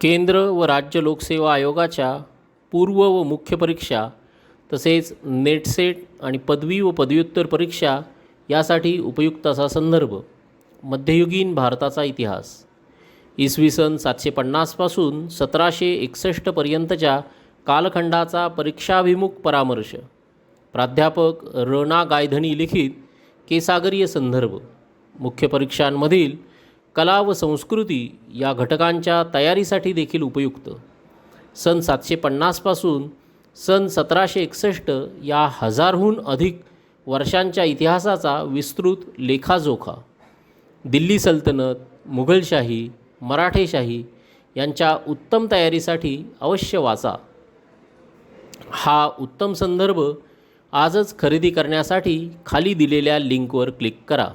केंद्र व राज्य लोकसेवा आयोगाच्या पूर्व व मुख्य परीक्षा तसेच नेटसेट आणि पदवी व पदव्युत्तर परीक्षा यासाठी उपयुक्त असा संदर्भ मध्ययुगीन भारताचा इतिहास. इसवी सन सातशे पन्नासपासून सतराशे एकसष्टपर्यंतच्या कालखंडाचा परीक्षाभिमुख परामर्श. प्राध्यापक रणा गायधनी लिखित केसागरीय संदर्भ. मुख्य परीक्षांमधील कला व संस्कृती या घटकांच्या तयारीसाठी देखील उपयुक्त. सन सातशे पन्नासपासून सन सतराशे एकसष्ट या हजारहून अधिक वर्षांच्या इतिहासाचा विस्तृत लेखाजोखा. दिल्ली सल्तनत मुघलशाही मराठेशाही यांच्या उत्तम तयारीसाठी अवश्य वाचा. हा उत्तम संदर्भ आजच खरेदी करण्यासाठी खाली दिलेल्या लिंकवर क्लिक करा.